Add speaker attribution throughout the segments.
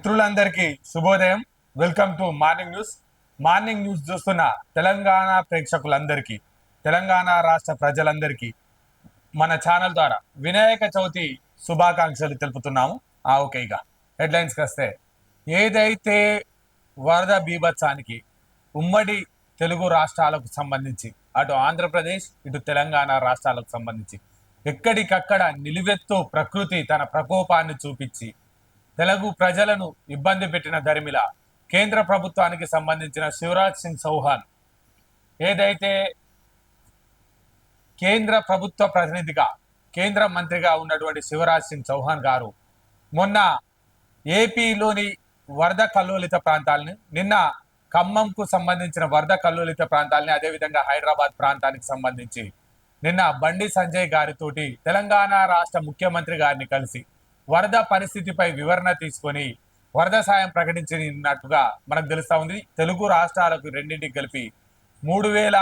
Speaker 1: మిత్రులందరికీ శుభోదయం. Welcome to morning news morning news చూస్తున్న తెలంగాణ ప్రేక్షకులందరికీ తెలంగాణ రాష్ట్ర ప్రజలందరికీ మన ఛానల్ ద్వారా వినాయక చవితి శుభాకాంక్షలు తెలుపుతున్నాము. ఆ ఓకే ఇక. హెడ్లైన్స్కి వస్తే ఏదైతే వరద బీభత్సానికి ఉమ్మడి తెలుగు రాష్ట్రాలకు సంబంధించి అటు ఆంధ్రప్రదేశ్ ఇటు తెలంగాణ రాష్ట్రాలకు సంబంధించి ఎక్కడికక్కడ నిలువెత్తు ప్రకృతి తన ప్రకోపాన్ని చూపించి తెలుగు ప్రజలను ఇబ్బంది పెట్టిన దరిమిల కేంద్ర ప్రభుత్వానికి సంబంధించిన శివరాజ్ సింగ్ చౌహాన్ ఏదైతే కేంద్ర ప్రభుత్వ ప్రతినిధిగా కేంద్ర మంత్రిగా ఉన్నటువంటి శివరాజ్ సింగ్ చౌహాన్ గారు మొన్న ఏపీలోని వరద కల్లోలిత ప్రాంతాలని నిన్న ఖమ్మంకు సంబంధించిన వరద కల్లోలిత ప్రాంతాలని అదేవిధంగా హైదరాబాద్ ప్రాంతానికి సంబంధించి నిన్న బండి సంజయ్ గారితోటి తెలంగాణ రాష్ట్ర ముఖ్యమంత్రి గారిని కలిసి వరద పరిస్థితిపై వివరణ తీసుకొని వరద సాయం ప్రకటించినట్టుగా మనకు తెలుస్తా ఉంది. తెలుగు రాష్ట్రాలకు రెండింటికి కలిపి మూడు వేల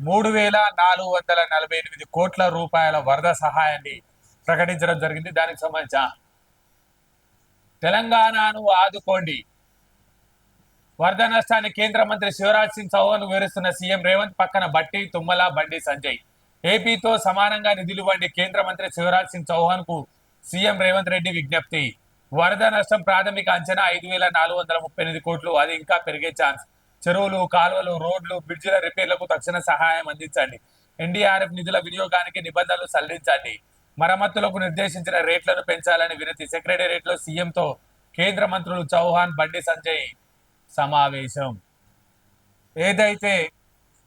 Speaker 1: మూడు వేల నాలుగు వందల నలభై ఎనిమిది కోట్ల రూపాయల వరద సహాయాన్ని ప్రకటించడం జరిగింది. దానికి సంబంధించి తెలంగాణను ఆదుకోండి. వరద నష్టాన్ని కేంద్ర మంత్రి శివరాజ్ సింగ్ చౌహాన్ వివరిస్తున్న సీఎం రేవంత్ పక్కన బట్టి తుమ్మల బండి సంజయ్. ఏపీతో సమానంగా నిధులు ఇవ్వండి కేంద్ర మంత్రి శివరాజ్ సింగ్ చౌహాన్కు. సీఎం రేవంత్ రెడ్డి విజ్ఞప్తి. వరద నష్టం ప్రాథమిక అంచనా ఐదు వేల నాలుగు వందల ముప్పై ఎనిమిది కోట్లు. అది ఇంకా పెరిగే ఛాన్స్. చెరువులు కాలువలు రోడ్లు బ్రిడ్జిల రిపేర్లకు తక్షణ సహాయం అందించండి. ఎన్డీఆర్ఎఫ్ నిధుల వినియోగానికి నిబంధనలు సల్లించండి మరమ్మతులకు నిర్దేశించిన రేట్లను పెంచాలని వినతి. సెక్రటేరియట్లో సీఎంతో కేంద్ర మంత్రులు చౌహాన్ బండి సంజయ్ సమావేశం. ఏదైతే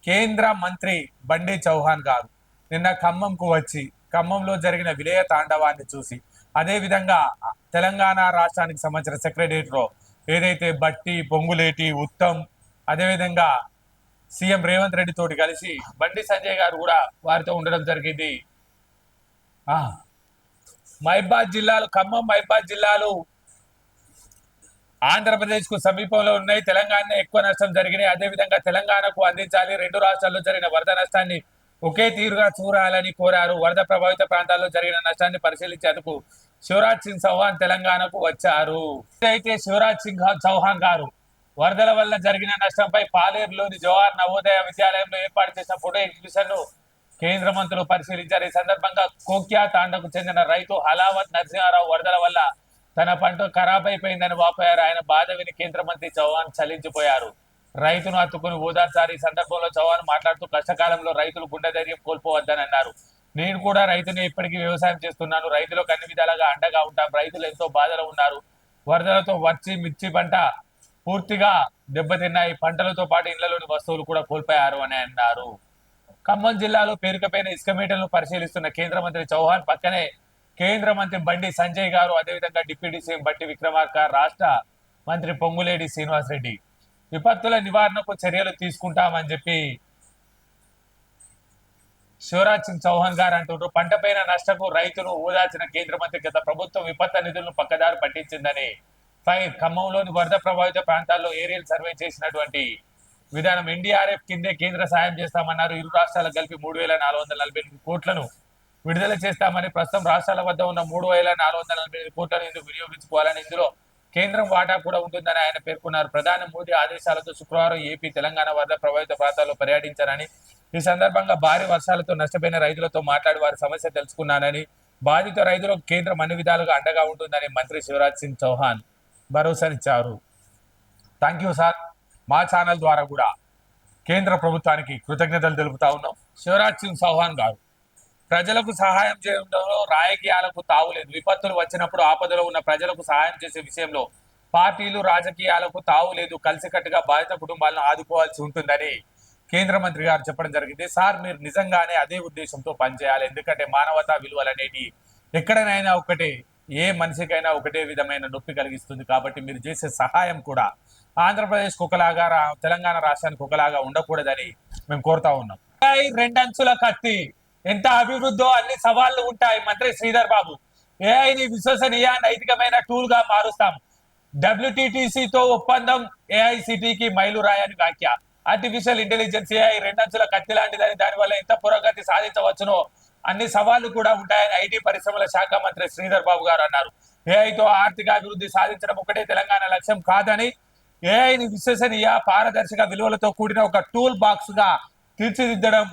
Speaker 1: కేంద్ర మంత్రి బండి చౌహాన్ గారు నిన్న ఖమ్మంకు వచ్చి ఖమ్మంలో జరిగిన విలయ తాండవాన్ని చూసి అదే విధంగా తెలంగాణ రాష్ట్రానికి సంబంధించిన సెక్రటరియట్లో ఏదైతే బట్టి పొంగులేటి ఉత్తమ్ అదేవిధంగా సీఎం రేవంత్ రెడ్డి తోటి కలిసి బండి సంజయ్ గారు కూడా వారితో ఉండడం జరిగింది. ఆ, మహిబాద్ జిల్లాలు ఖమ్మం మహిబాద్ జిల్లాలు ఆంధ్రప్రదేశ్కు సమీపంలో ఉన్నాయి. తెలంగాణ ఎక్కువ నష్టం జరిగినాయి. అదే విధంగా తెలంగాణకు అందించాలి. రెండు రాష్ట్రాల్లో జరిగిన వరద నష్టాన్ని ఒకే తీరుగా చూడాలని కోరారు. వరద ప్రభావిత ప్రాంతాల్లో జరిగిన నష్టాన్ని పరిశీలించేందుకు శివరాజ్ సింగ్ చౌహాన్ తెలంగాణకు వచ్చారు. అయితే శివరాజ్ సింగ్ చౌహాన్ గారు వరదల వల్ల జరిగిన నష్టంపై పాలేరులోని జవహర్ నవోదయ విద్యాలయంలో ఏర్పాటు చేసిన ఫోటో ఎగ్జిబిషన్ను కేంద్ర మంత్రులు పరిశీలించారు. ఈ సందర్భంగా కోక్యా తాండకు చెందిన రైతు హలావత్ నరసింహారావు వరదల వల్ల తన పంట ఖరాబ్ అయిపోయిందని వాపోయారు. ఆయన బాధ విని కేంద్ర మంత్రి చౌహాన్ చలించిపోయారు. రైతును హత్తుకుని ఓదార్చారు ఈ సందర్భంలో చౌహాన్ మాట్లాడుతూ కష్టకాలంలో రైతులు గుండె ధైర్యం కోల్పోవద్దని అన్నారు. నేను కూడా రైతుని ఇప్పటికీ వ్యవసాయం చేస్తున్నాను. రైతులకు అన్ని విధాలుగా అండగా ఉంటాం. రైతులు ఎంతో బాధలో ఉన్నారు. వరదలతో వచ్చి మిర్చి పంట పూర్తిగా దెబ్బతిన్నాయి. పంటలతో పాటు ఇళ్ళలోని వస్తువులు కూడా కోల్పోయారు అని అన్నారు. ఖమ్మం జిల్లాలో పేరుకపోయిన ఇసుక మీటర్లను పరిశీలిస్తున్న కేంద్ర మంత్రి చౌహాన్ పక్కనే కేంద్ర మంత్రి బండి సంజయ్ గారు అదేవిధంగా డిప్యూటీ సీఎం బట్టి విక్రమార్క రాష్ట్ర మంత్రి పొంగులేడి శ్రీనివాస్ రెడ్డి విపత్తుల నివారణకు చర్యలు తీసుకుంటామని చెప్పి శివరాజ్ సింగ్ చౌహాన్ గారు అంటున్నారు పంటపైన నష్టకు రైతులు ఓదార్చిన కేంద్ర మంత్రి గత ప్రభుత్వం విపత్తు నిధులను పక్కదారి పట్టించిందని ఫైర్ ఖమ్మంలోని వరద ప్రభావిత ప్రాంతాల్లో ఏరియల్ సర్వే చేసినటువంటి విధానం ఎన్డీఆర్ఎఫ్ కిందే కేంద్ర సాయం చేస్తామన్నారు. ఇరు రాష్ట్రాలకు కలిపి మూడు వేల నాలుగు వందల నలభై ఎనిమిది కోట్లను విడుదల చేస్తామని ప్రస్తుతం రాష్ట్రాల వద్ద ఉన్న మూడు వేల నాలుగు వందల నలభై ఎనిమిది కోట్లను ఇందుకు వినియోగించుకోవాలని ఇందులో కేంద్రం వాటా కూడా ఉంటుందని ఆయన పేర్కొన్నారు. ప్రధాని మోదీ ఆదేశాలతో శుక్రవారం ఏపీ తెలంగాణ వరద ప్రభావిత ప్రాంతాల్లో పర్యటించారని ఈ సందర్భంగా భారీ వర్షాలతో నష్టపోయిన రైతులతో మాట్లాడి వారి సమస్య తెలుసుకున్నానని బాధిత రైతులకు కేంద్రం అన్ని విధాలుగా అండగా ఉంటుందని మంత్రి Shivraj Singh Chouhan భరోసానిచ్చారు. Thank you sir. మా ఛానల్ ద్వారా కూడా కేంద్ర ప్రభుత్వానికి కృతజ్ఞతలు తెలుపుతా ఉన్నాం. శివరాజ్ సింగ్ చౌహాన్ గారు. ప్రజలకు సహాయం చేయడంలో రాజకీయాలకు తావులేదు విపత్తులు వచ్చినప్పుడు ఆపదలో ఉన్న ప్రజలకు సహాయం చేసే విషయంలో పార్టీలు రాజకీయాలకు తావులేదు కలిసికట్టుగా బాధిత కుటుంబాలను ఆదుకోవాల్సి ఉంటుందని కేంద్ర మంత్రి గారు చెప్పడం జరిగింది. సార్ మీరు నిజంగానే అదే ఉద్దేశంతో పనిచేయాలి. ఎందుకంటే మానవతా విలువలు అనేటి ఎక్కడనైనా ఒకటే ఏ మనిషికైనా ఒకటే విధమైన నొప్పి కలిగిస్తుంది. కాబట్టి మీరు చేసే సహాయం కూడా ఆంధ్రప్రదేశ్కి ఒకలాగా రా- తెలంగాణ రాష్ట్రానికి ఒకలాగా ఉండకూడదని మేము కోరుతా ఉన్నాం. రెండంచుల కత్తి! ఎంత అభివృద్ధో అన్ని సవాళ్ళు ఉంటాయి మంత్రి శ్రీధర్ బాబు. ఏఐని విశ్వసనీయ నైతికమైన టూల్గా మారుస్తాం డబ్ల్యూటీటీసీతో తో ఒప్పందం ఏఐసిటీకి మైలురాయని వ్యాఖ్య. ఆర్టిఫిషియల్ ఇంటెలిజెన్స్ ఏఐ రెండంచుల కత్తి లాంటిదని దానివల్ల ఎంత పురోగతి సాధించవచ్చునో అన్ని సవాళ్ళు కూడా ఉంటాయని ఐటీ పరిశ్రమల శాఖ మంత్రి శ్రీధర్ బాబు గారు అన్నారు. ఏఐతో ఆర్థిక అభివృద్ధి సాధించడం ఒకటే తెలంగాణ లక్ష్యం కాదని ఏఐని విశ్వసనీయ పారదర్శక విలువలతో కూడిన ఒక టూల్ బాక్స్గా తీర్చిదిద్దడం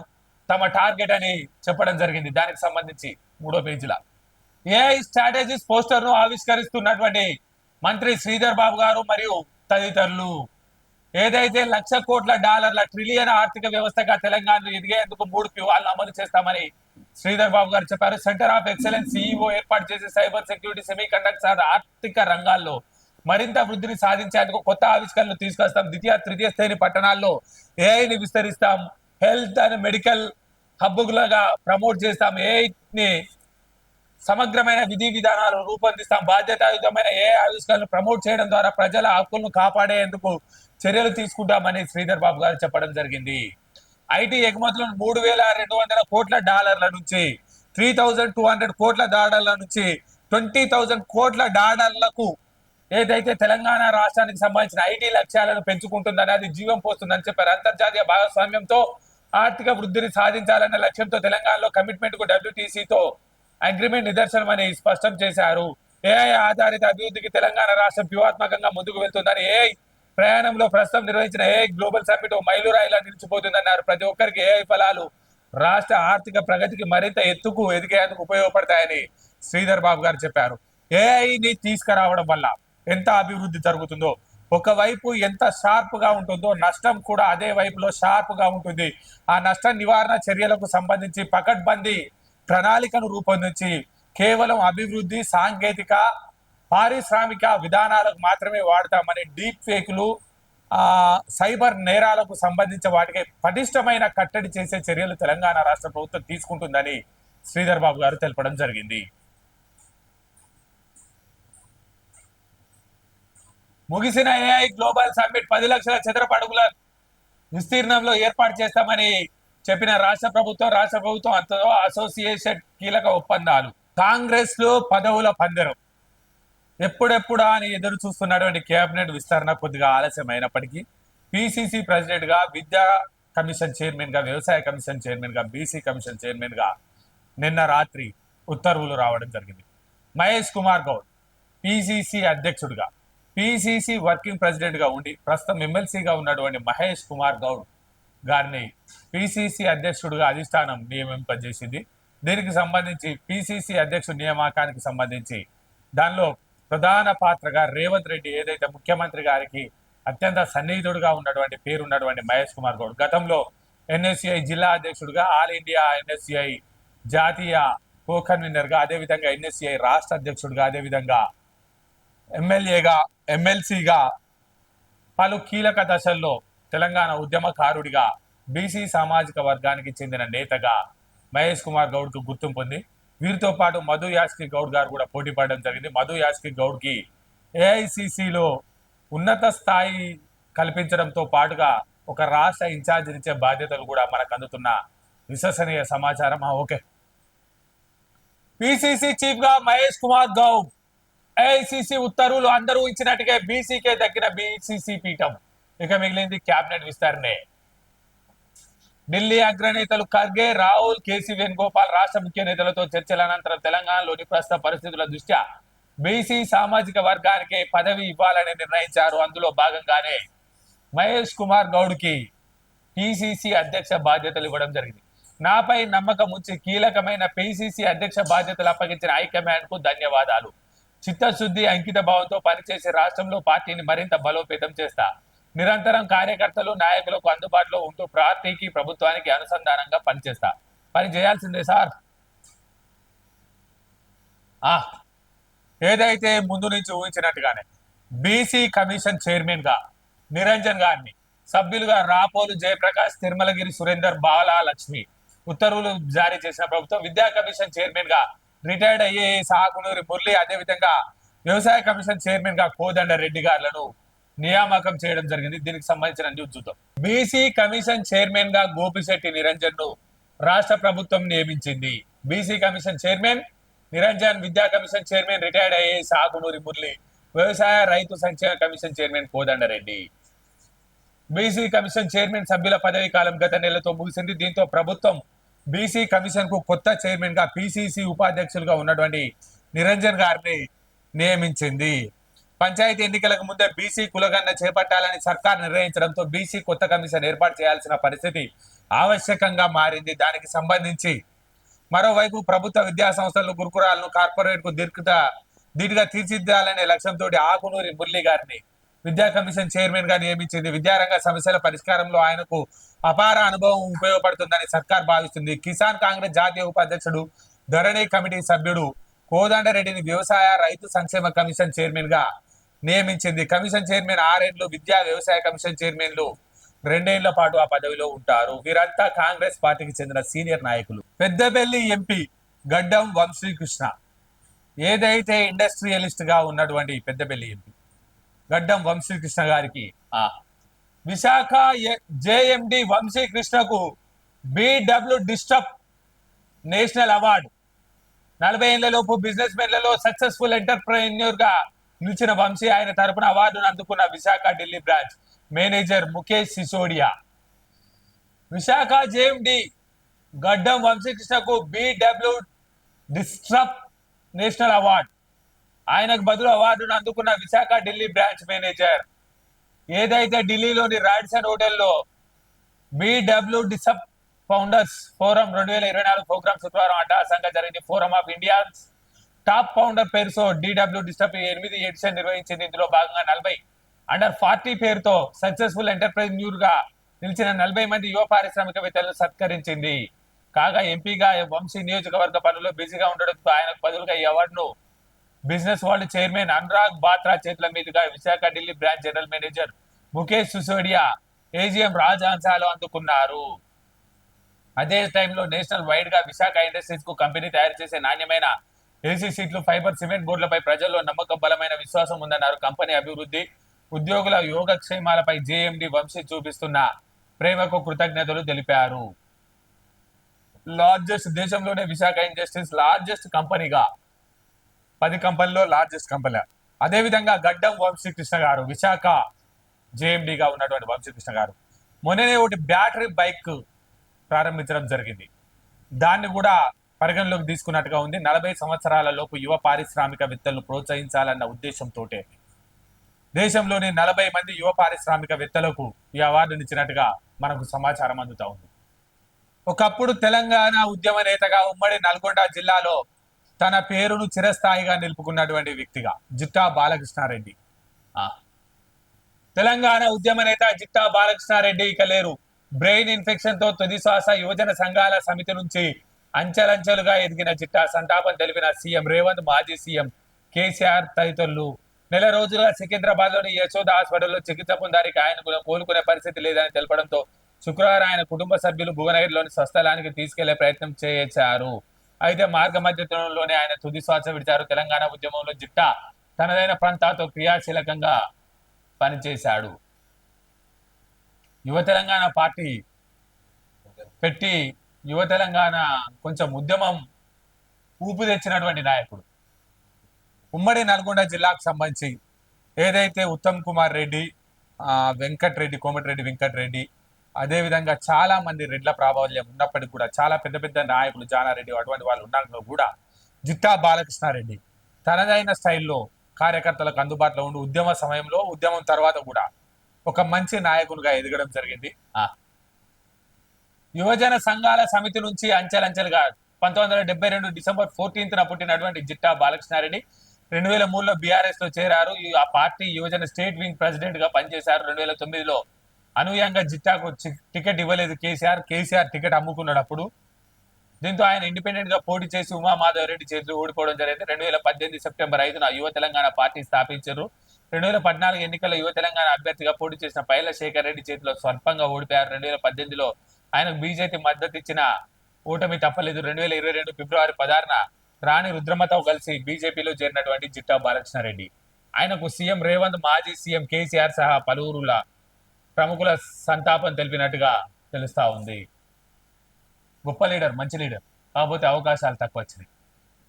Speaker 1: తమ టార్గెట్ అని చెప్పడం జరిగింది. దానికి సంబంధించి మూడో పేజీలో. ఏఐ స్ట్రాటజీస్ పోస్టర్ను ఆవిష్కరిస్తున్నటువంటి మంత్రి శ్రీధర్ బాబు గారు మరియు తదితరులు. ఏదైతే లక్ష కోట్ల డాలర్ల ట్రిలియన్ ఆర్థిక వ్యవస్థగా తెలంగాణ ఎదిగేందుకు మూడు వ్యూహాలను అమలు చేస్తామని శ్రీధర్ బాబు గారు చెప్పారు. సెంటర్ ఆఫ్ ఎక్సలెన్స్ సిఇఓ ఏర్పాటు చేసే సైబర్ సెక్యూరిటీ సెమీ కండక్టర్ ఆర్థిక రంగాల్లో మరింత వృద్ధిని సాధించేందుకు కొత్త ఆవిష్కరణలు తీసుకొస్తాం. ద్వితీయ తృతీయ శ్రేణి పట్టణాల్లో ఏఐని విస్తరిస్తాం. హెల్త్ అండ్ మెడికల్ హబ్బులుగా ప్రమోట్ చేస్తాం. ఏఐని సమగ్రమైన విధి విధానాలు రూపొందిస్తాం. బాధ్యతాయుతమైన ఏ ఆవిష్కరణలు ప్రమోట్ చేయడం ద్వారా ప్రజల హక్కులను కాపాడేందుకు చర్యలు తీసుకుంటామని శ్రీధర్ బాబు గారు చెప్పడం జరిగింది. ఐటీ ఎగుమతులను మూడు వేల రెండు వందల కోట్ల డాలర్ల నుంచి త్రీ థౌజండ్ టూ హండ్రెడ్ కోట్ల డాలర్ల నుంచి ట్వంటీ థౌజండ్ కోట్ల డాలర్లకు ఏదైతే తెలంగాణ రాష్ట్రానికి సంబంధించిన ఐటీ లక్ష్యాలను పెంచుకుంటుందని అది జీవం పోస్తుందని చెప్పారు. అంతర్జాతీయ భాగస్వామ్యంతో ఆర్థిక వృద్ధిని సాధించాలన్న లక్ష్యంతో తెలంగాణలో కమిట్మెంట్కు డబ్ల్యూటీసీతో అగ్రిమెంట్ నిదర్శనం అని స్పష్టం చేశారు. ఏఐ ఆధారిత అభివృద్ధికి తెలంగాణ రాష్ట్రం వ్యూహాత్మకంగా ముందుకు వెళ్తుందని ఏఐ ప్రయాణంలో ప్రస్తుతం నిర్వహించిన ఏఐ గ్లోబల్ సమ్మిట్ ఓ మైలురాయిలా నిలిచిపోతుందన్నారు. ప్రతి ఒక్కరికి ఏఐ ఫలాలు రాష్ట్ర ఆర్థిక ప్రగతికి మరింత ఎత్తుకు ఎదిగేందుకు ఉపయోగపడతాయని శ్రీధర్ బాబు గారు చెప్పారు. ఏఐని తీసుకురావడం వల్ల ఎంత అభివృద్ధి జరుగుతుందో ఒకవైపు ఎంత షార్ప్గా ఉంటుందో నష్టం కూడా అదే వైపులో షార్ప్గా ఉంటుంది. ఆ నష్ట నివారణ చర్యలకు సంబంధించి పకడ్బందీ ప్రణాళికను రూపొందించి కేవలం అభివృద్ధి సాంకేతిక పారిశ్రామిక విధానాలకు మాత్రమే వాడతామని డీప్ ఫేకులు సైబర్ నేరాలకు సంబంధించిన వాటికి పటిష్టమైన కట్టడి చేసే చర్యలు తెలంగాణ రాష్ట్ర ప్రభుత్వం తీసుకుంటుందని శ్రీధర్ బాబు గారు తెలపడం జరిగింది. ముగిసిన ఏఐ గ్లోబల్ సమ్మిట్ పది లక్షల చదరపు విస్తీర్ణంలో ఏర్పాటు చేస్తామని చెప్పిన రాష్ట్ర ప్రభుత్వం రాష్ట్ర ప్రభుత్వం అంతలో అసోసియేషన్ కీలక ఒప్పందాలు. కాంగ్రెస్లో పదవుల పందెరం. ఎప్పుడెప్పుడా అని ఎదురు చూస్తున్నటువంటి కేబినెట్ విస్తరణ కొద్దిగా ఆలస్యమైనప్పటికీ పిసిసి ప్రెసిడెంట్గా విద్యా కమిషన్ చైర్మన్గా వ్యవసాయ కమిషన్ చైర్మన్గా బీసీ కమిషన్ చైర్మన్గా నిన్న రాత్రి ఉత్తర్వులు రావడం జరిగింది. మహేష్ కుమార్ గౌడ్ పిసిసి అధ్యక్షుడిగా పిసిసి వర్కింగ్ ప్రెసిడెంట్గా ఉండి ప్రస్తుతం ఎమ్మెల్సీగా ఉన్నటువంటి మహేష్ కుమార్ గౌడ్ గారిని పిసిసి అధ్యక్షుడిగా అధిష్టానం నియమింపజేసింది. దీనికి సంబంధించి పిసిసి అధ్యక్షుడి నియామకానికి సంబంధించి దానిలో ప్రధాన పాత్రగా రేవంత్ రెడ్డి ఏదైతే ముఖ్యమంత్రి గారికి అత్యంత సన్నిహితుడుగా ఉన్నటువంటి పేరు ఉన్నటువంటి మహేష్ కుమార్ గౌడ్ గతంలో ఎన్ఎస్సిఐ జిల్లా అధ్యక్షుడిగా ఆల్ ఇండియా ఎన్ఎస్సిఐ జాతీయ కో కన్వీనర్గా అదేవిధంగా ఎన్ఎస్సిఐ రాష్ట్ర అధ్యక్షుడిగా అదేవిధంగా ఎమ్మెల్యేగా ఎమ్మెల్సీగా పలు కీలక దశల్లో తెలంగాణ ఉద్యమకారుడిగా బీసీ సామాజిక వర్గానికి చెందిన నేతగా మహేష్ కుమార్ గౌడ్కు గుర్తింపు ఉంది. వీరితో పాటు మధు యాస్కి గౌడ్ గారు కూడా పోటీ పడడం జరిగింది. మధు యాస్కి గౌడ్కి ఏఐసిసిలో ఉన్నత స్థాయి కల్పించడంతో పాటుగా ఒక రాష్ట్ర ఇన్ఛార్జ్ ఇచ్చే బాధ్యతలు కూడా మనకు అందుతున్న విశ్వసనీయ సమాచారం. ఓకే. పిసిసి చీఫ్గా మహేష్ కుమార్ గౌడ్ ఏఐసిసి ఉత్తర్వులు అందరూ ఇచ్చినట్టుగా బీసీకే దక్కిన బీసీసీ పీఠం. ఇక మిగిలింది కేబినెట్ విస్తరణే. ఢిల్లీ అగ్రనేతలు ఖర్గే రాహుల్ కేసీ వేణుగోపాల్ రాష్ట్ర ముఖ్య నేతలతో చర్చల అనంతరం తెలంగాణలోని ప్రస్తుత పరిస్థితుల దృష్ట్యా బీసీ సామాజిక వర్గానికి పదవి ఇవ్వాలని నిర్ణయించారు. అందులో భాగంగానే మహేష్ కుమార్ గౌడ్కి పిసిసి అధ్యక్ష బాధ్యతలు ఇవ్వడం జరిగింది. నాపై నమ్మకం ఉంచి కీలకమైన పిసిసి అధ్యక్ష బాధ్యతలు అప్పగించిన హైకమాండ్కు ధన్యవాదాలు. చిత్తశుద్ధి అంకిత భావంతో పనిచేసి రాష్ట్రంలో పార్టీని మరింత బలోపేతం చేస్తా. నిరంతరం కార్యకర్తలు నాయకులకు అందుబాటులో ఉంటూ పార్టీకి ప్రభుత్వానికి అనుసంధానంగా పనిచేస్తా. పని చేయాల్సిందే సార్. ఆ ఏదైతే ముందు నుంచి ఊహించినట్టుగానే బీసీ కమిషన్ చైర్మన్గా నిరంజన్ గారిని సభ్యులుగా రాపోలు జయప్రకాష్ తిరుమలగిరి సురేందర్ బాలా లక్ష్మి ఉత్తర్వులు జారీ చేసిన ప్రభుత్వం విద్యా కమిషన్ చైర్మన్గా రిటైర్డ్ ఐఏఎస్ ఆకునూరి మురళి అదేవిధంగా వ్యవసాయ కమిషన్ చైర్మన్గా కోదండ రెడ్డి గారులను నియామకం చేయడం జరిగింది. దీనికి సంబంధించిన న్యూస్ చూద్దాం. బీసీ కమిషన్ చైర్మన్గా గోపిశెట్టి నిరంజన్ను రాష్ట్ర ప్రభుత్వం నియమించింది. బీసీ కమిషన్ చైర్మన్ నిరంజన్ విద్యా commission chairman retired IAS Akunuri Murali వ్యవసాయ రైతు సంక్షేమ commission chairman Kodanda Reddy BC commission chairman సభ్యుల పదవీ కాలం గత నెలతో ముగిసింది. దీంతో ప్రభుత్వం బీసీ కమిషన్కు కొత్త చైర్మన్గా పిసిసి ఉపాధ్యక్షులుగా ఉన్నటువంటి నిరంజన్ గారిని నియమించింది. పంచాయతీ ఎన్నికలకు ముందే బీసీ కులగన్న చేపట్టాలని సర్కార్ నిర్ణయించడంతో బీసీ కొత్త కమిషన్ ఏర్పాటు చేయాల్సిన పరిస్థితి ఆవశ్యకంగా మారింది. దానికి సంబంధించి మరోవైపు ప్రభుత్వ విద్యా సంస్థలు గురుకురాలను కార్పొరేట్కు దీర్ఘత దీటుగా తీర్చిదిద్దాలనే లక్ష్యంతో ఆకునూరి మురళి గారిని విద్యా కమిషన్ చైర్మన్గా నియమించింది. విద్యారంగ సమస్యల పరిష్కారంలో ఆయనకు అపార అనుభవం ఉపయోగపడుతుందని సర్కార్ భావిస్తుంది. కిసాన్ కాంగ్రెస్ జాతీయ ఉపాధ్యక్షుడు ధరణి కమిటీ సభ్యుడు కోదండరెడ్డిని వ్యవసాయ రైతు సంక్షేమ కమిషన్ చైర్మన్గా నియమించింది. కమిషన్ చైర్మన్ ఆరేళ్ళు విద్యా వ్యవసాయ కమిషన్ చైర్మన్లు రెండేళ్ళ పాటు ఆ పదవిలో ఉంటారు. వీరంతా కాంగ్రెస్ పార్టీకి చెందిన సీనియర్ నాయకులు. పెద్దపల్లి ఎంపీ గడ్డం వంశీకృష్ణ. ఏదైతే ఇండస్ట్రియలిస్ట్గా ఉన్నటువంటి పెద్దపల్లి ఎంపీ గడ్డం వంశీకృష్ణ గారికి ఆ విశాఖ జేఎండి వంశీకృష్ణకు బిడబ్ల్యూ డిస్టర్బ్ నేషనల్ అవార్డు. నలభై ఏళ్ళలోపు బిజినెస్ మెన్లలో సక్సెస్ఫుల్ ఎంటర్ప్రెన్యూర్గా నిలిచిన వంశీ ఆయన తరపున అవార్డును అందుకున్న Visakha Delhi branch manager Mukesh Sisodia. Visakha JMD Gaddam వంశీకృష్ణకు BW disrupt national award. ఆయనకు బదులు అవార్డును అందుకున్న విశాఖ ఢిల్లీ బ్రాంచ్ మేనేజర్ ఏదైతే ఢిల్లీలోని రాడ్సన్ హోటల్లో బిడబ్ల్యూ డిసప్ ఫౌండర్స్ ఫోరం రెండు వేల ఇరవై నాలుగు ప్రోగ్రామ్ శుక్రవారం అట్టహాసంగా జరిగింది. Forum of India top founder పేరుతో డిడబ్ల్యూ డిస్టప్ ఎనిమిది ఎడిషన్ నిర్వహించింది. ఇందులో భాగంగా నలభై అండర్ ఫార్టీ పేరుతో సక్సెస్ఫుల్ ఎంటర్ప్రెన్యూర్గా నిలిచిన నలభై మంది యువ పారిశ్రామికవేత్తలను సత్కరించింది. కాగా ఎంపీగా వంశీ నియోజకవర్గ పనుల్లో బిజీగా ఉండడంతో ఆయనకు బదులుగా ఈ అవార్డును business world chairman Anurag Batra చేతుల మీదుగా Visakha Delhi branch general manager Mukesh Sisodia AGM Raj అందుకున్నారు. అదే టైంలో నేషనల్ వైడ్గా విశాఖ ఇండస్ట్రీస్కు కంపెనీ తయారు చేసే నాణ్యమైన ఏసీ సీట్లు ఫైబర్ సిమెంట్ బోర్డులపై ప్రజల్లో నమ్మకం బలమైన విశ్వాసం ఉందన్నారు కంపెనీ అభివృద్ధి ఉద్యోగుల యోగక్షేమాలపై జేఎండి వంశీ చూపిస్తున్న ప్రేమకు కృతజ్ఞతలు తెలిపారు. లార్జెస్ట్ దేశంలోనే విశాఖ ఇండస్ట్రీస్ లార్జెస్ట్ కంపెనీగా పది కంపెనీలో లార్జెస్ట్ కంపెనీ అదేవిధంగా గడ్డం వంశీకృష్ణ గారు విశాఖ జేఎండిగా ఉన్నటువంటి వంశీకృష్ణ గారు. మొన్ననే ఒకటి బ్యాటరీ బైక్ ప్రారంభించడం జరిగింది. దాన్ని కూడా పరిగణలోకి తీసుకున్నట్టుగా ఉంది. నలభై సంవత్సరాల లోపు యువ పారిశ్రామికవేత్తలను ప్రోత్సహించాలన్న ఉద్దేశంతో దేశంలోని నలభై మంది యువ పారిశ్రామికవేత్తలకు ఈ అవార్డునిచ్చినట్టుగా మనకు సమాచారం అందుతా ఉంది. ఒకప్పుడు తెలంగాణ ఉద్యమ నేతగా ఉమ్మడి నల్గొండ జిల్లాలో తన పేరును చిరస్థాయిగా నిలుపుకున్నటువంటి వ్యక్తిగా జిట్టా బాలకృష్ణారెడ్డి. తెలంగాణ ఉద్యమ నేత జిట్టా బాలకృష్ణారెడ్డి ఇక లేరు. బ్రెయిన్ ఇన్ఫెక్షన్తో తుది శ్వాస యువజన సంఘాల సమితి నుంచి అంచెలంచెలుగా ఎదిగిన జిట్టా సంతాపం తెలిపిన సీఎం రేవంత్ మాజీ సీఎం కేసీఆర్ తదితరులు. నెల రోజులుగా సికింద్రాబాద్లోని యశోద హాస్పిటల్లో చికిత్స పొందారికి ఆయన కోలుకునే పరిస్థితి లేదని తెలపడంతో శుక్రవారం ఆయన కుటుంబ సభ్యులు భువనగిరిలోని స్వస్థలానికి తీసుకెళ్ళే ప్రయత్నం చేశారు అయితే మార్గ మధ్యలోనే ఆయన తుది శ్వాస విడిచారు. తెలంగాణ ఉద్యమంలో జిట్టా తనదైన ప్రాంతాలతో క్రియాశీలకంగా పనిచేశాడు. యువ తెలంగాణ పార్టీ పెట్టి యువ తెలంగాణ కొంచెం ఉద్యమం ఊపు తెచ్చినటువంటి నాయకుడు. ఉమ్మడి నల్గొండ జిల్లాకు సంబంధించి ఏదైతే ఉత్తమ్ కుమార్ రెడ్డి వెంకట్రెడ్డి వెంకట్ రెడ్డి కోమటిరెడ్డి వెంకట్ రెడ్డి అదేవిధంగా చాలా మంది రెడ్ల ప్రాబల్యం ఉన్నప్పటికీ కూడా చాలా పెద్ద పెద్ద నాయకులు జానారెడ్డి అటువంటి వాళ్ళు ఉన్నాక కూడా జిట్టా బాలకృష్ణారెడ్డి తనదైన స్టైల్లో కార్యకర్తలకు అందుబాటులో ఉండి ఉద్యమ సమయంలో ఉద్యమం తర్వాత కూడా ఒక మంచి నాయకునిగా ఎదగడం జరిగింది. ఆ. యువజన సంఘాల సమితి నుంచి అంచెలంచెలుగా పంతొమ్మిది వందల డెబ్బై రెండు డిసెంబర్ ఫోర్టీన్త్ పుట్టినటువంటి జిట్టా బాలకృష్ణారెడ్డి రెండు వేల మూడులో బీఆర్ఎస్లో చేరారు ఆ పార్టీ యువజన స్టేట్ వింగ్ ప్రెసిడెంట్గా పనిచేశారు. రెండు వేల తొమ్మిదిలో అనూహ్యంగా జిట్టాకు టికెట్ ఇవ్వలేదు కేసీఆర్. కేసీఆర్ టికెట్ అమ్ముకున్నాడు అప్పుడు. దీంతో ఆయన ఇండిపెండెంట్గా పోటీ చేసి ఉమామాధవ్ రెడ్డి చేతిలో ఓడిపోవడం జరిగింది. రెండు వేల పద్దెనిమిది సెప్టెంబర్ ఐదున యువ తెలంగాణ పార్టీ స్థాపించారు. రెండు వేల పద్నాలుగు ఎన్నికల్లో యువ తెలంగాణ అభ్యర్థిగా పోటీ చేసిన పైల శేఖర్ రెడ్డి చేతిలో స్వల్పంగా ఓడిపోయారు. రెండు వేల పద్దెనిమిదిలో ఆయనకు బీజేపీ మద్దతు ఇచ్చిన ఓటమి తప్పలేదు. రెండు వేల ఇరవై రెండు ఫిబ్రవరి పదహారున రాణి రుద్రమతో కలిసి బీజేపీలో చేరినటువంటి జిట్టా బాలకృష్ణారెడ్డి. ఆయనకు సీఎం రేవంత్ మాజీ సీఎం కేసీఆర్ సహా పలువురుల ప్రముఖుల సంతాపం తెలిపినట్టుగా తెలుస్తూ ఉంది. గొప్ప లీడర్ మంచి లీడర్. కాకపోతే అవకాశాలు తక్కువ వచ్చినాయి.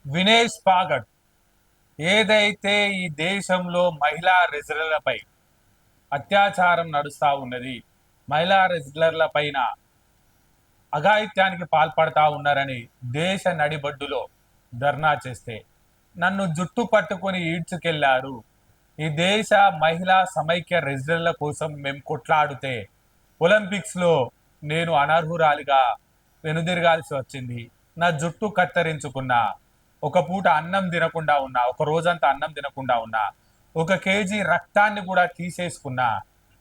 Speaker 1: వినేష్ పాగడ్ ఏదైతే ఈ దేశంలో మహిళా రెజ్లర్లపై అత్యాచారం నడుస్తూ ఉన్నది మహిళా రెజ్లర్ల పైన అఘాయిత్యానికి పాల్పడతా ఉన్నారని దేశ నడిబడ్డులో ధర్నా చేస్తే నన్ను జుట్టు పట్టుకొని ఈడ్చుకెళ్ళారు ఈ దేశ మహిళా సమైక్య రెజిడెంట్ల కోసం మేము కొట్లాడితే ఒలింపిక్స్లో నేను అనర్హురాలిగా వెనుదిరగాల్సి వచ్చింది. నా జుట్టు కత్తిరించుకున్నా ఒక పూట అన్నం తినకుండా ఉన్నా ఒక రోజంతా అన్నం తినకుండా ఉన్నా ఒక కేజీ రక్తాన్ని కూడా తీసేసుకున్నా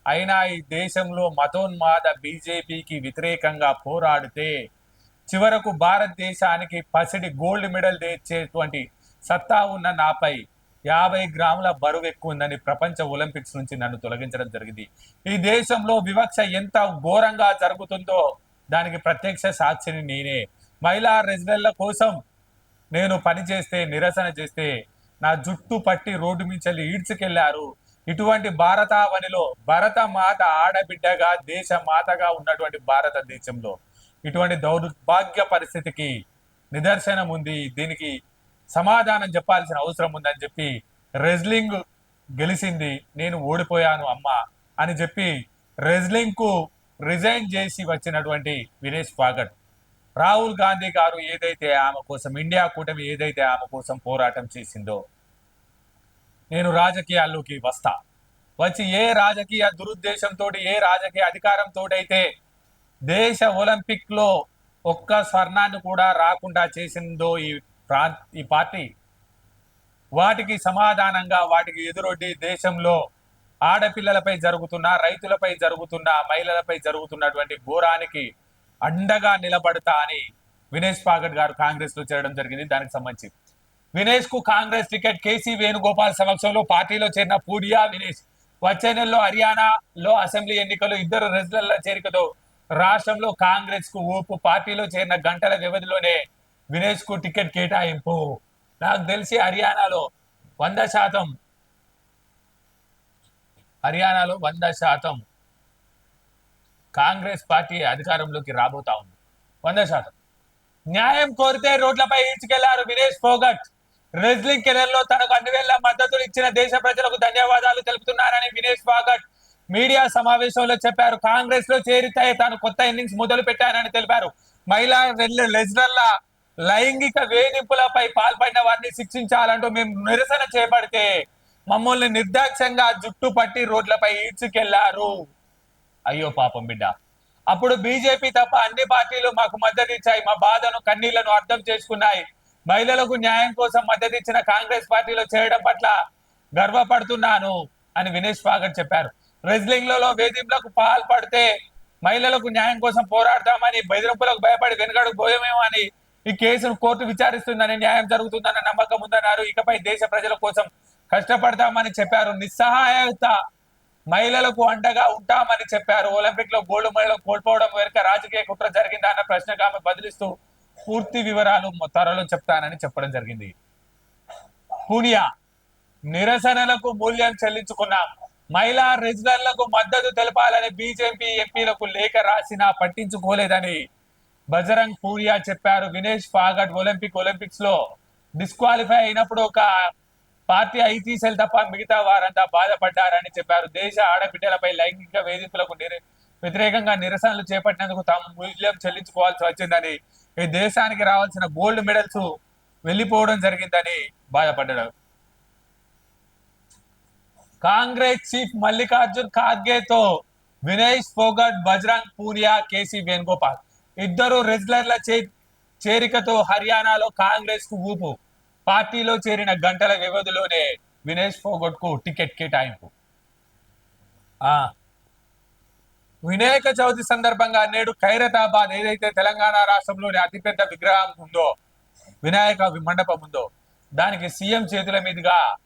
Speaker 1: అయినా ఈ దేశంలో మతోన్మాద బీజేపీకి వ్యతిరేకంగా పోరాడితే చివరకు భారతదేశానికి పసిడి గోల్డ్ మెడల్ తెచ్చేటువంటి సత్తా ఉన్న నాపై యాభై గ్రాముల బరువు ఎక్కువ ఉందని ప్రపంచ ఒలింపిక్స్ నుంచి నన్ను తొలగించడం జరిగింది. ఈ దేశంలో వివక్ష ఎంత ఘోరంగా జరుగుతుందో దానికి ప్రత్యక్ష సాక్షిని నేనే. మహిళా రెసిడెంట్ల కోసం నేను పని చేస్తే నిరసన చేస్తే నా జుట్టు పట్టి రోడ్డు మించెల్లి ఈడ్చుకెళ్ళారు. ఇటువంటి భారతావనిలో భరత మాత ఆడబిడ్డగా దేశ మాతగా ఉన్నటువంటి భారతదేశంలో ఇటువంటి దౌర్భాగ్య పరిస్థితికి నిదర్శనం ఉంది దీనికి సమాధానం చెప్పాల్సిన అవసరం ఉందని చెప్పి రెజ్లింగ్ గెలిచింది నేను ఓడిపోయాను అమ్మ అని చెప్పి రెజ్లింగ్కు రిజైన్ చేసి వచ్చినటువంటి వినేష్ ఫాగట్. రాహుల్ గాంధీ గారు ఏదైతే ఆమె కోసం ఇండియా కూటమి ఏదైతే ఆమె కోసం పోరాటం చేసిందో నేను రాజకీయాల్లోకి వస్తా. వచ్చి ఏ రాజకీయ దురుద్దేశంతో ఏ రాజకీయ అధికారంతో అయితే దేశ ఒలింపిక్లో ఒక్క స్వర్ణాన్ని కూడా రాకుండా చేసిందో ఈ ప్రా ఈ పార్టీ వాటికి సమాధానంగా వాటికి ఎదురొడ్డి దేశంలో ఆడపిల్లలపై జరుగుతున్న రైతులపై జరుగుతున్న మహిళలపై జరుగుతున్నటువంటి ఘోరానికి అండగా నిలబడతా అని వినేష్ పాగట్ గారు కాంగ్రెస్లో చేరడం జరిగింది. దానికి సంబంధించి వినేష్కు కాంగ్రెస్ టికెట్ కేసీ వేణుగోపాల్ సమక్షంలో పార్టీలో చేరిన పూడియా వినేష్ వచ్చే నెలలో హర్యానాలో అసెంబ్లీ ఎన్నికలు ఇద్దరు రెజ్లర్ల చేరికతో రాష్ట్రంలో కాంగ్రెస్కు ఓపు పార్టీలో చేరిన గంటల వ్యవధిలోనే వినేష్కు టికెట్ కేటాయింపు. నాకు తెలిసి హర్యానాలో వంద శాతం. హర్యానాలో వంద శాతం. కాంగ్రెస్ పార్టీ అధికారంలోకి రాబోతా ఉంది. వంద శాతం. న్యాయం కోరితే రోడ్లపై ఈడ్చుకెళ్ళారు వినేష్ ఫోగట్. రెజ్లింగ్ కెరీర్లో తనకు అన్ని వేల మద్దతులు ఇచ్చిన దేశ ప్రజలకు ధన్యవాదాలు తెలుపుతున్నారని వినేష్ ఫోగట్ మీడియా సమావేశంలో చెప్పారు. కాంగ్రెస్లో చేరితే తాను కొత్త ఇన్నింగ్స్ మొదలు పెట్టానని తెలిపారు. మహిళా రెజ్లర్ల లైంగిక వేధింపులపై పాల్పడిన వారిని శిక్షించాలంటూ మేము నిరసన చేపడితే మమ్మల్ని నిర్దాక్ష్యంగా జుట్టు పట్టి రోడ్లపై ఈడ్చుకెళ్ళారు. అయ్యో పాపం బిడ్డ. అప్పుడు బీజేపీ తప్ప అన్ని పార్టీలు మాకు మద్దతు ఇచ్చాయి. మా బాధను కన్నీళ్ళను అర్థం చేసుకున్నాయి. మహిళలకు న్యాయం కోసం మద్దతు ఇచ్చిన కాంగ్రెస్ పార్టీలో చేయడం పట్ల గర్వపడుతున్నాను అని వినేష్ ఫాగట్ చెప్పారు. రెజ్లింగ్లలో వేధింపులకు పాల్పడితే మహిళలకు న్యాయం కోసం పోరాడతామని బెదిరింపులకు భయపడి వెనుకడు పోయమేమో అని ఈ కేసును కోర్టు విచారిస్తుందని న్యాయం జరుగుతుందన్న నమ్మకం ఉందన్నారు. ఇకపై దేశ ప్రజల కోసం కష్టపడతామని చెప్పారు. నిస్సహాయత మహిళలకు అండగా ఉంటామని చెప్పారు. ఒలింపిక్లో గోల్డ్ మెడల్ కోల్పోవడం వెనుక రాజకీయ కుట్ర జరిగిందా అన్న ప్రశ్నకు ఆమె బదిలిస్తూ పూర్తి వివరాలు త్వరలో చెప్తానని చెప్పడం జరిగింది. పూనియా నిరసనలకు మూల్యం చెల్లించుకున్నాం మహిళా రెజ్లర్లకు మద్దతు తెలపాలని బీజేపీ ఎంపీలకు లేఖ రాసినా పట్టించుకోలేదని బజరంగ్ పూరియా చెప్పారు. వినేష్ ఫాగట్ ఒలింపిక్ ఒలింపిక్స్లో డిస్క్వాలిఫై అయినప్పుడు ఒక పార్టీ ఐటీసీఎల్ తప్ప మిగతా వారంతా బాధపడ్డారని చెప్పారు. దేశ ఆడబిడ్డలపై లైంగిక వేధింపులకు వ్యతిరేకంగా నిరసనలు చేపట్టినందుకు తాము మూల్యం చెల్లించుకోవాల్సి వచ్చిందని ఈ దేశానికి రావాల్సిన గోల్డ్ మెడల్స్ వెళ్ళిపోవడం జరిగిందని బాధపడ్డాడు కాంగ్రెస్ చీఫ్ మల్లికార్జున్ ఖార్గేతో వినేష్ ఫోగట్ బజరంగ్ పూరియా కేసీ వేణుగోపాల్ ఇద్దరు రెజ్లర్ల చే- చేరికతో హర్యానాలో కాంగ్రెస్కు ఊపు. పార్టీలో చేరిన గంటల వ్యవధిలోనే వినేష్ ఫోగట్కు టికెట్ కేటాయింపు. ఆ. వినాయక చవితి సందర్భంగా నేడు ఖైరతాబాద్ ఏదైతే తెలంగాణ రాష్ట్రంలోని అతిపెద్ద విగ్రహం ఉందో వినాయక మండపం ఉందో దానికి సీఎం చేతుల మీదుగా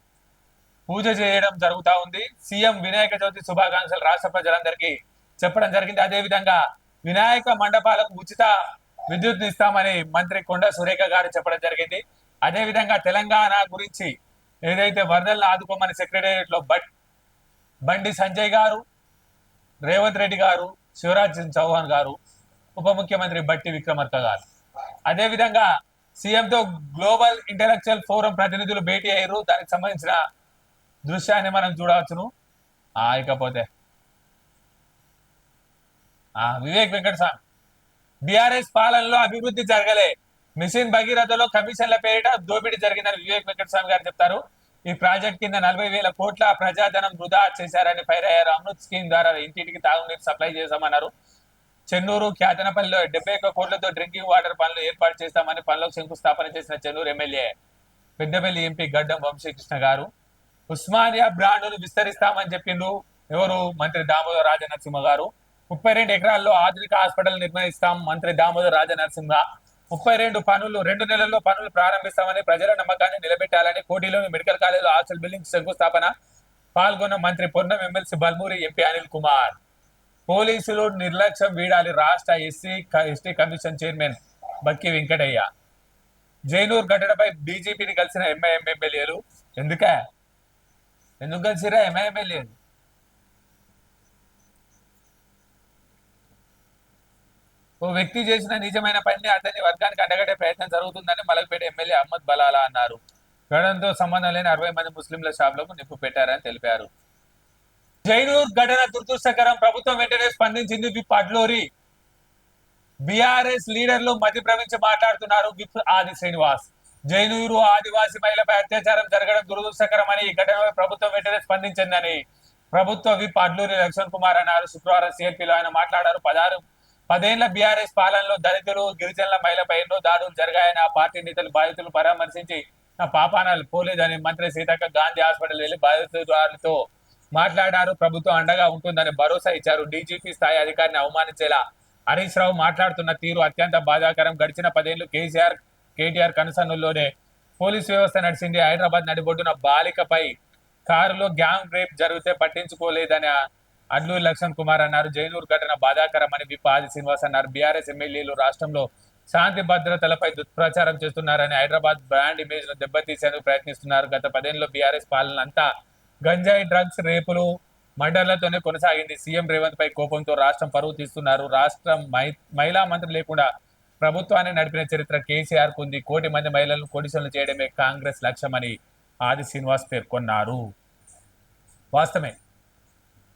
Speaker 1: పూజ చేయడం జరుగుతా ఉంది. సీఎం వినాయక చవితి శుభాకాంక్షలు రాష్ట్ర ప్రజలందరికీ చెప్పడం జరిగింది. అదే విధంగా వినాయక మండపాలకు ఉచిత విద్యుత్ ఇస్తామని మంత్రి కొండ సురేఖ గారు చెప్పడం జరిగింది. అదే విధంగా తెలంగాణ గురించి ఏదైతే వరదలను ఆదుకోమని సెక్రటేరియట్లో బట్ బండి సంజయ్ గారు రేవంత్ రెడ్డి గారు శివరాజ్ సింగ్ చౌహాన్ గారు ఉప ముఖ్యమంత్రి బట్టి విక్రమార్క గారు. అదే విధంగా సీఎంతో గ్లోబల్ ఇంటలెక్చువల్ ఫోరం ప్రతినిధులు భేటీ అయ్యారు. దానికి సంబంధించిన దృశ్యాన్ని మనం చూడవచ్చును. ఇకపోతే వివేక్ వెంకట స్వామి బీఆర్ఎస్ పాలనలో అభివృద్ధి జరగలే. మిషన్ భగీరథలో కమిషన్ల పేరిట దోపిడీ జరిగిందని వివేక్ వెంకటస్వామి గారు చెప్తారు. ఈ ప్రాజెక్ట్ కింద నలభై వేల కోట్ల ప్రజాధనం వృధా చేశారని ఫైర్ అయ్యారు. అమృత్ స్కీమ్ ద్వారా ఇంటింటికి తాగునీరు సప్లై చేశామన్నారు. చెన్నూరు ఖ్యాతనపల్లిలో డెబ్బై ఒక్క కోట్లతో డ్రింకింగ్ వాటర్ పనులు ఏర్పాటు చేస్తామని పనులకు శంకుస్థాపన చేసిన చెన్నూరు ఎమ్మెల్యే పెద్దపల్లి ఎంపీ గడ్డం వంశీకృష్ణ గారు. ఉస్మానియా బ్రాండ్ను విస్తరిస్తామని చెప్పిండ్రు. ఎవరు? మంత్రి దామోదర రాజనరసింహ గారు. ముప్పై రెండు ఎకరాల్లో ఆధునిక హాస్పిటల్ నిర్మిస్తాం. మంత్రి దామోదర్ రాజనరసింహ ముప్పై రెండు పనులు రెండు నెలల్లో పనులు ప్రారంభిస్తామని ప్రజల నమ్మకాన్ని నిలబెట్టాలని కోటిలోని మెడికల్ కాలేజీలో హాస్టల్ బిల్డింగ్ శంకుస్థాపన పాల్గొన్న మంత్రి పొన్నం ఎమ్మెల్సీ బల్మూరి ఎంపీ అనిల్ కుమార్. పోలీసులు నిర్లక్ష్యం వీడాలి రాష్ట్ర SC ST commission chairman Bakki Venkataiah. Jainoor ఘటనపై బీజేపీని కలిసిన ఎంఐఎం ఎమ్మెల్యేలు ఎందుక? ఎందుకు కలిసిరా ఎంఐ ఓ వ్యక్తి చేసిన నిజమైన పనిని అతని వర్గానికి అండగట్టే ప్రయత్నం జరుగుతుందని మలకపేట ఎమ్మెల్యే అహ్మద్ బలాలా అన్నారు. గడంతో సంబంధం లేని అరవై మంది ముస్లింల షాపులకు నిప్పు పెట్టారని తెలిపారు. జైనూర్ ఘటన దురదృష్టకరం. ప్రభుత్వం వెంటనే స్పందించింది విప్ అడ్లోరి. బీఆర్ఎస్ లీడర్లు మధ్య ప్రవేశించి మాట్లాడుతున్నారు విప్ ఆది శ్రీనివాస్. జైనూరు ఆదివాసీ మహిళపై అత్యాచారం జరగడం దురదృష్టకరం అని ఈ ఘటనపై ప్రభుత్వం వెంటనే స్పందించిందని ప్రభుత్వ విప్ అడ్లూరి లక్ష్మణ్ కుమార్ అన్నారు. శుక్రవారం సిఎల్పీలో ఆయన మాట్లాడారు. పదహారు పదేళ్ళ బీఆర్ఎస్ పాలనలో దళితులు గిరిజనుల మహిళపై ఎన్నో దాడులు జరిగాయని ఆ పార్టీ నేతలు బాధితులు పరామర్శించి నా పాపానాలు పోలేదని మంత్రి సీతక్క గాంధీ హాస్పిటల్ వెళ్ళి బాధితురాలతో మాట్లాడారు. ప్రభుత్వం అండగా ఉంటుందని భరోసా ఇచ్చారు. డీజీపీ స్థాయి అధికారిని అవమానించేలా హరీష్ రావు మాట్లాడుతున్న తీరు అత్యంత బాధాకరం. గడిచిన పదేళ్ళు కేసీఆర్ కేటీఆర్ కనుసన్నుల్లోనే పోలీస్ వ్యవస్థ నడిచింది. హైదరాబాద్ నడిబొడ్డున బాలికపై కారులో గ్యాంగ్ రేప్ జరిగితే పట్టించుకోలేదని అడ్లూరి లక్ష్మణ్ కుమార్ అన్నారు. జైనూర్ ఘటన బాధాకరమని విప్ ఆది శ్రీనివాస్ అన్నారు. బీఆర్ఎస్ ఎమ్మెల్యేలు రాష్ట్రంలో శాంతి భద్రతలపై దుష్ప్రచారం చేస్తున్నారని హైదరాబాద్ బ్రాండ్ ఇమేజ్ను దెబ్బతీసేందుకు ప్రయత్నిస్తున్నారు. గత పదేళ్ళలో బీఆర్ఎస్ పాలన అంతా గంజాయి డ్రగ్స్ రేపులు మండలతోనే కొనసాగింది. సీఎం రేవంత్ పై కోపంతో రాష్ట్రం పరువు తీస్తున్నారు. రాష్ట్రం మహి- మహిళా మంత్రి లేకుండా ప్రభుత్వాన్ని నడిపిన చరిత్ర కేసీఆర్ కుంది కోటి మంది మహిళలను కొడిసలు చేయడమే కాంగ్రెస్ లక్ష్యమని ఆది శ్రీనివాస్ పేర్కొన్నారు. వాస్తవమే.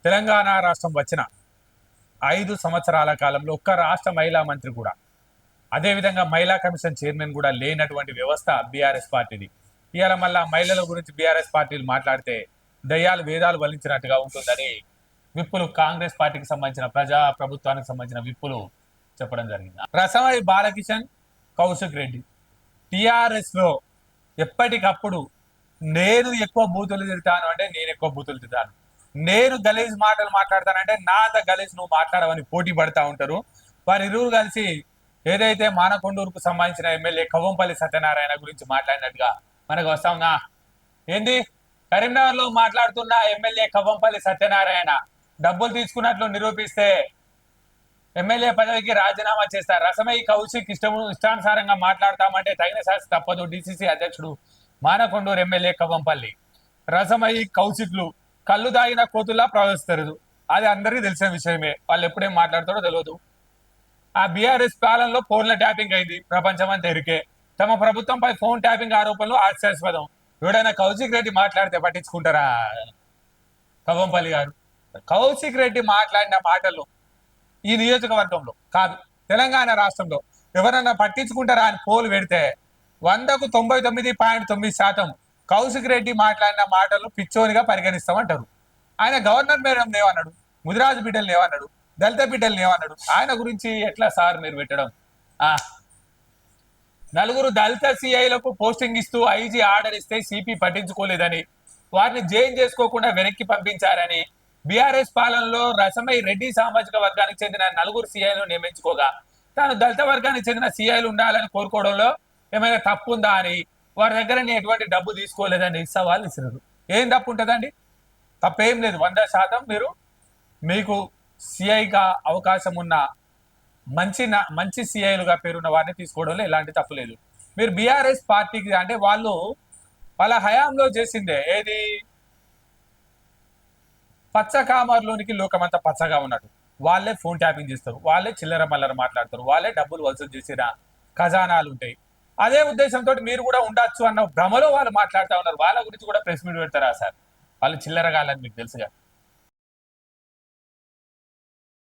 Speaker 1: తెలంగాణ రాష్ట్రం వచ్చిన ఐదు సంవత్సరాల కాలంలో ఒక్క రాష్ట్ర మహిళా మంత్రి కూడా అదేవిధంగా మహిళా కమిషన్ చైర్మన్ కూడా లేనటువంటి వ్యవస్థ బీఆర్ఎస్ పార్టీది. ఇవాళ మళ్ళా మహిళల గురించి బీఆర్ఎస్ పార్టీలు మాట్లాడితే దయ్యాలు వేదాలు వలించినట్టుగా ఉంటుందని విప్పులు కాంగ్రెస్ పార్టీకి సంబంధించిన ప్రజా ప్రభుత్వానికి సంబంధించిన విప్పులు చెప్పడం జరిగింది. రసమై బాలకిషన్ కౌశిక్ రెడ్డి టిఆర్ఎస్లో ఎప్పటికప్పుడు నేను ఎక్కువ బూతులు తిడతాను అంటే నేను ఎక్కువ బూతులు తిడతాను. నేను గలీజ్ మాటలు మాట్లాడతానంటే నాద గలీజ్ నువ్వు మాట్లాడవని పోటీ పడతా ఉంటారు. వారి ఇరువురు కలిసి ఏదైతే మానకొండూరుకు సంబంధించిన ఎమ్మెల్యే కవ్వంపల్లి సత్యనారాయణ గురించి మాట్లాడినట్టుగా మనకు వస్తాంనా ఏంది? కరీంనగర్లో మాట్లాడుతున్న ఎమ్మెల్యే కవ్వంపల్లి సత్యనారాయణ డబ్బులు తీసుకున్నట్లు నిరూపిస్తే ఎమ్మెల్యే పదవికి రాజీనామా చేస్తారు. రసమై కౌశిక్ ఇష్టము ఇష్టానుసారంగా మాట్లాడతామంటే తగిన శాస్త్ర తప్పదు. డిసిసి అధ్యక్షుడు మానకొండూరు ఎమ్మెల్యే కవ్వంపల్లి. రసమై కౌశిక్లు కళ్ళు దాగిన కోతుల్లా ప్రవహిస్తారు అది అందరికీ తెలిసిన విషయమే. వాళ్ళు ఎప్పుడేం మాట్లాడతారో తెలియదు ఆ బీఆర్ఎస్ పాలనలో ఫోన్ల ట్యాపింగ్ అయింది. ప్రపంచమంతా ఎరికే. తమ ప్రభుత్వంపై ఫోన్ ట్యాపింగ్ ఆరోపణలు ఆశ్చర్యాస్పదం ఎవడైనా కౌశిక్ రెడ్డి మాట్లాడితే పట్టించుకుంటారా? కవ్వంపల్లి గారు. కౌశిక్ రెడ్డి మాట్లాడిన మాటలు ఈ నియోజకవర్గంలో కాదు తెలంగాణ రాష్ట్రంలో. ఎవరైనా పట్టించుకుంటారా అని పోలు పెడితే వందకు తొంభై తొమ్మిది పాయింట్ తొమ్మిది శాతం కౌశిక్ రెడ్డి మాట్లాడిన మాటలు పిచ్చోనిగా పరిగణిస్తామంటారు. ఆయన గవర్నర్ మేడం ఏమన్నాడు ముదిరాజు బిడ్డలు ఏమన్నాడు దళిత బిడ్డలు ఏమన్నాడు ఆయన గురించి ఎట్లా సార్ మీరు పెట్టడం? ఆ నలుగురు దళిత సిఐలకు పోస్టింగ్ ఇస్తూ ఐజీ ఆర్డర్ ఇస్తే సిపి పట్టించుకోలేదని వారిని జైన్ చేసుకోకుండా వెనక్కి పంపించారని బీఆర్ఎస్ పాలనలో రసమై రెడ్డి సామాజిక వర్గానికి చెందిన నలుగురు సిఐలను నియమించుకోగా తాను దళిత వర్గానికి చెందిన సిఐలు ఉండాలని కోరుకోవడంలో ఏమైనా తప్పు ఉందా అని వారి దగ్గర నేను ఎటువంటి డబ్బు తీసుకోలేదని సవాల్ ఇచ్చినారు ఏం తప్పు ఉంటుందండి? తప్పేం లేదు. వంద శాతం మీరు మీకు సిఐగా అవకాశం ఉన్న మంచి మంచి సిఐలుగా పేరున్న వారిని తీసుకోవడంలో ఎలాంటి తప్పు లేదు. మీరు బీఆర్ఎస్ పార్టీకి అంటే వాళ్ళు వాళ్ళ హయాంలో చేసిందే. ఏది? పచ్చ కామర్లోనికి లోకమంతా పచ్చగా ఉన్నట్టు వాళ్ళే ఫోన్ ట్యాపింగ్ చేస్తారు. వాళ్ళే చిల్లర మల్లర మాట్లాడతారు. వాళ్ళే డబ్బులు వసూలు చేసిన ఖజానాలు ఉంటాయి. అదే ఉద్దేశంతో మీరు కూడా ఉండొచ్చు అన్న భ్రమలో వాళ్ళు మాట్లాడుతూ ఉన్నారు. వాళ్ళ గురించి కూడా ప్రెస్ మీట్ పెడతారా సార్? వాళ్ళు చిల్లరగాలని మీకు తెలుసుగా.